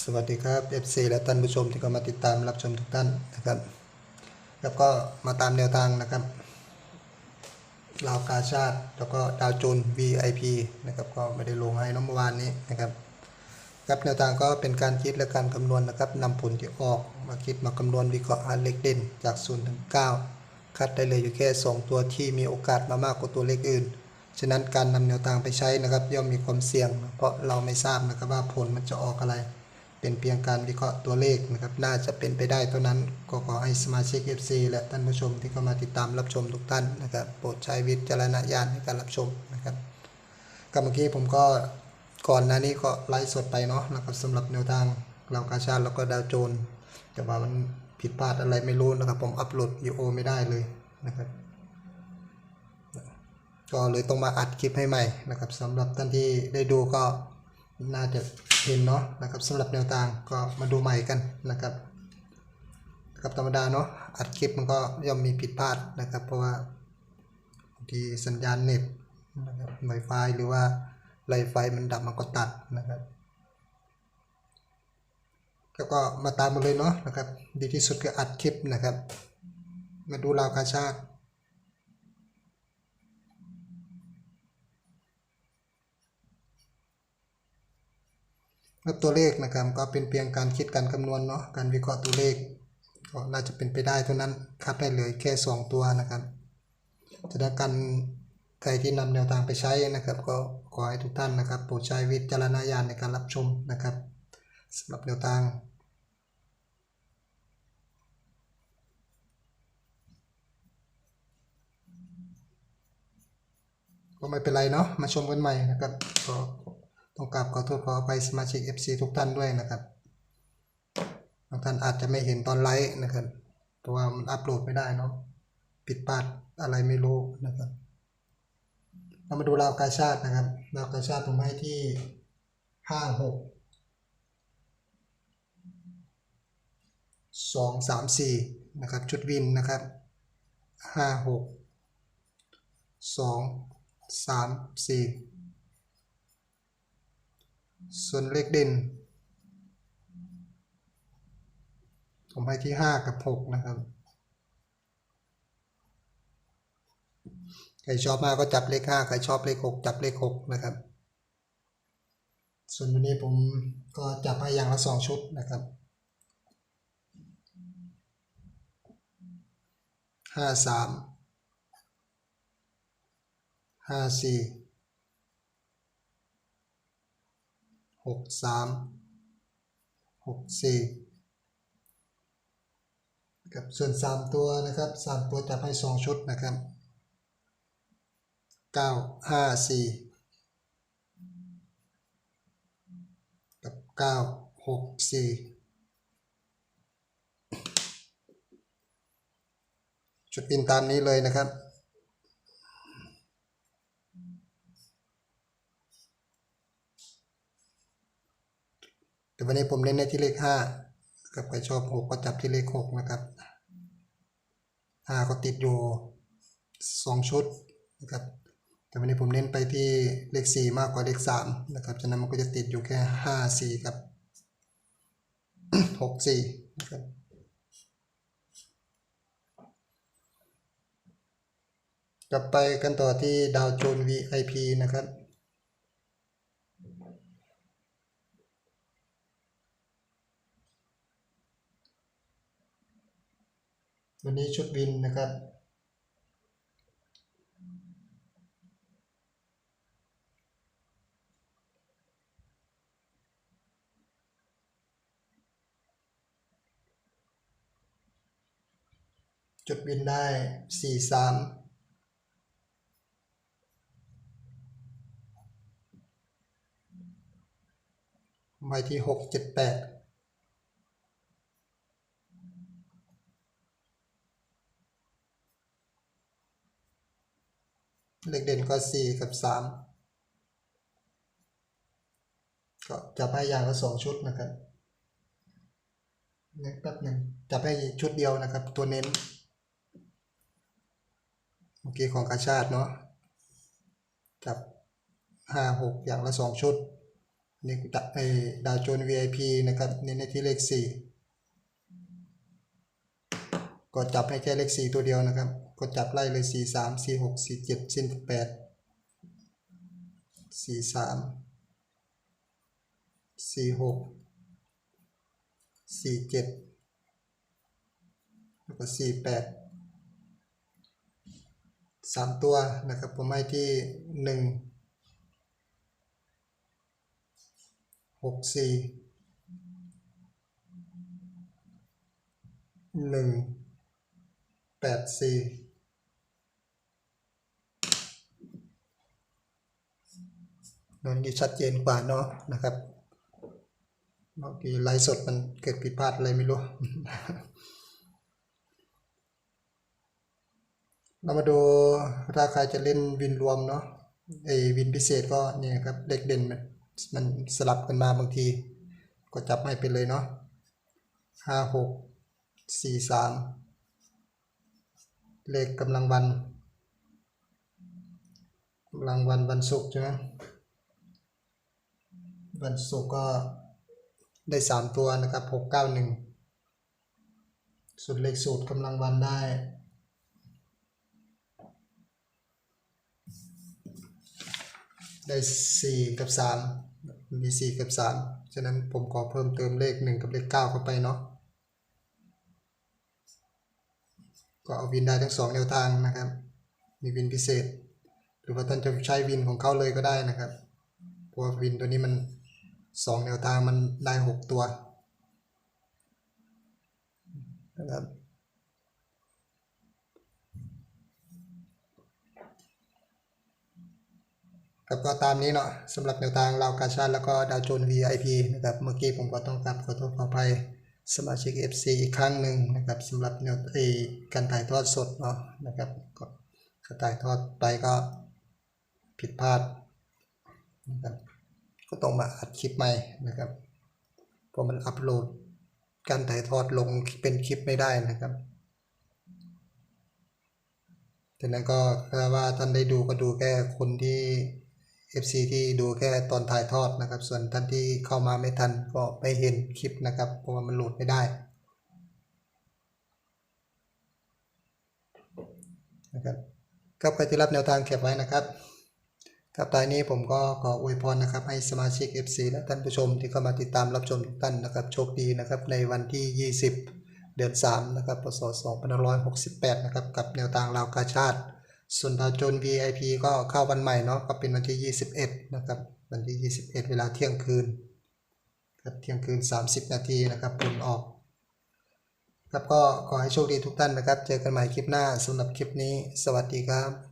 สวัสดีครับ FC และท่านผู้ชมที่เข้ามาติดตามรับชมทุกท่านนะครับ แล้วก็มาตามแนวทางนะครับลาวกาชาติแล้วก็ดาวโจน VIP นะครับก็ไม่ได้ลงให้น้องเมื่อวานนี้นะครับครับแนวทางก็เป็นการคิดและการคำนวณนะครับนำผลที่ออกมาคิดมาคำนวณวิเคราะห์หาเลขเด่นจาก0ถึง9คัดได้เลยอยู่แค่ 2 ตัวที่มีโอกาสมามากกว่าตัวเลขอื่นฉะนั้นการนำแนวทางไปใช้นะครับย่อมมีความเสี่ยง เพราะเราไม่ทราบนะครับว่าผลมันจะออกอะไร เป็นเพียงการวิเคราะห์ตัวเลขนะครับ น่าจะเป็นไปได้เท่านั้นก็ขอให้สมาชิก FC และท่านผู้ชมที่เข้ามาติดตามรับชมทุกท่านนะครับ โปรดใช้วิจารณญาณในการรับชมนะครับก็เมื่อกี้ผมก็ก่อนหน้านี้ก็ไลฟ์สดไปเนาะนะครับสำหรับแนวทางเรากาชาติแล้วก็ดาวโจนส์แต่ว่ามันผิดพลาดอะไรไม่รู้นะครับ ผมอัปโหลดวีโอไม่ได้เลยนะครับก็เลยต้องมาอัดคลิปให้ใหม่นะครับสำหรับท่านที่ได้ดูก็ น่าจะเห็นเนาะนะครับสำหรับแนวทางก็มาดูใหม่กันนะครับกับธรรมดาเนาะอัดคลิปมันก็ย่อมมีผิดพลาดนะครับ เพราะว่าบางทีสัญญาณเน็ตนะครับไวไฟหรือว่าไลน์ไฟมันดับมันก็ตัดนะครับแล้วก็มาตามมาเลยเนาะนะครับ ดีที่สุดคืออัดคลิปนะครับ มาดูราวกาชาติ แล้วตัวเลขนะครับก็เป็นเพียงการคิดการคำนวณเนาะการวิเคราะห์ตัวเลขก็น่าจะเป็นไปได้เท่านั้นคัดได้เลยแค่ 2 ตัวนะครับจะได้กันใครที่นำแนวทางไปใช้นะครับ ก็ขอให้ทุกท่านนะครับโปรดใช้วิจารณญาณในการรับชมนะครับสำหรับแนวทางก็ไม่เป็นไรเนาะมาชมกันใหม่นะครับก็ ต้องกราบขอโทษขออภัยสมาชิก FC ทุกท่านด้วยนะครับบางท่านอาจจะไม่เห็นตอนไลฟ์นะครับเพราะว่ามันอัปโหลดไม่ได้เนาะผิดพลาดอะไรไม่รู้นะครับ เรามาดูราวกาชาตินะครับราวกาชาติผมให้ที่ห้าหกสองสามสี่นะครับชุดวินนะครับห้าหกสองสามสี่ ส่วนเลขเด่น ผมให้ที่ห้ากับหกนะครับ ใครชอบมากก็จับเลขห้าใครชอบเลขหกจับเลขหกนะครับ ส่วนวันนี้ผมก็จับให้อย่างละสองชุดนะครับห้าสามห้าสี่ หกสามหกสี่กับส่วนสามตัวนะครับสามตัวจับให้สองชุดนะครับเก้าห้าสี่กับเก้าหกสี่ชุดปินตามนี้เลยนะครับ วันนี้ผมเน้นในที่เลขห้ากับใครชอบหกก็จับที่เลขหกนะครับห้าก็ติดอยู่สองชุดนะครับแต่วันนี้ผมเน้นไปที่เลขสี่มากกว่าเลขสามนะครับฉะนั้นมันก็จะติดอยู่แค่ห้าสี่กับหกสี่นะครับกลับไปกันต่อที่ดาวโจน VIP นะครับ วันนี้ชุดวินนะครับ จุดวินได้สี่สามไว้ที่หกเจ็ดแปด เลขเด่นก็สี่กับสามก็จับให้อย่างละสองชุดนะครับนึกแป๊บหนึ่งจับให้ชุดเดียวนะครับ ตัวเน้น เมื่อกี้ของกาชาติเนาะจับห้าหกอย่างละสองชุดนี่ดาไอ้ดาวโจน VIP นะครับเน้นในที่เลขสี่ ก็จับให้แค่เลขสี่ตัวเดียวนะครับ ก็จับไล่เลยสี่สามสี่หกสี่เจ็ดสิ้นแปดสี่สามสี่หกสี่เจ็ดแล้วก็สี่แปดสามตัวนะครับ ผมให้ที่หนึ่งหกสี่หนึ่ง แปดสี่นนนี้ชัดเจนกว่าเนาะนะครับเมื่อกี้ไลฟ์สดมันเกิดผิดพลาดอะไรไม่รู้ เรามาดูถ้าใครจะเล่นวินรวมเนาะไอ้วินพิเศษก็เนี่ยครับเลขเด่นมันมันสลับกันมาบางที ก็จับให้ไปเลยเนาะห้าหกสี่สาม เลขกำลังวันกำลังวันวันศุกร์ใช่ไหมวันศุกร์ก็ได้สามตัวนะครับหกเก้าหนึ่งสุดเลขสูตรกำลังวันได้ได้สี่กับสามมีสี่กับสามฉะนั้นผมขอเพิ่มเติมเลขหนึ่งกับเลขเก้าเข้าไปเนาะ ก็เอาวินได้ทั้งสองแนวทางนะครับ มีวินพิเศษ หรือว่าท่านจะใช้วินของเขาเลยก็ได้นะครับเพราะว่าวินตัวนี้มันสองแนวทางมันได้หกตัวนะครับครับก็ตามนี้เนาะสำหรับแนวทางเราวกาชาแล้วก็ดาวโจน VIP นะครับเมื่อกี้ผมก็ต้องกราบขอโทษขออภัย สมาชิก FC อีกครั้งหนึ่งนะครับสำหรับแนวเอการถ่ายทอดสดเนาะนะครับก็ก็ถ่ายทอดไปก็ผิดพลาดนะครับก็ต้องมาอัดคลิปใหม่นะครับเพราะมันอัปโหลดการถ่ายทอดลงเป็นคลิปไม่ได้นะครับดังนั้นก็ถ้าว่าท่านได้ดูก็ดูแค่คนที่ FC ที่ดูแค่ตอนถ่ายทอดนะครับ ส่วนท่านที่เข้ามาไม่ทันก็ไม่เห็นคลิปนะครับ เพราะว่ามันโหลดไม่ได้นะครับครับใครที่รับแนวทางเก็บไว้นะครับครับท้ายนี้ผมก็ขออวยพรนะครับ ให้สมาชิก FC และท่านผู้ชมที่เข้ามาติดตามรับชมทุกท่านนะครับโชคดีนะครับในวันที่ 20 เดือน 3 นะครับพศ2568 นะครับ กับแนวทางราวกาชาติ ส่วนดาวโจน VIP ก็เข้าวันใหม่เนาะก็เป็นวันที่ 21 นะครับ วันที่ 21 เวลาเที่ยงคืนครับเที่ยงคืน 30 นาทีนะครับผลออก ครับก็ขอให้โชคดีทุกท่านนะครับ เจอกันใหม่คลิปหน้าสำหรับคลิปนี้ สวัสดีครับ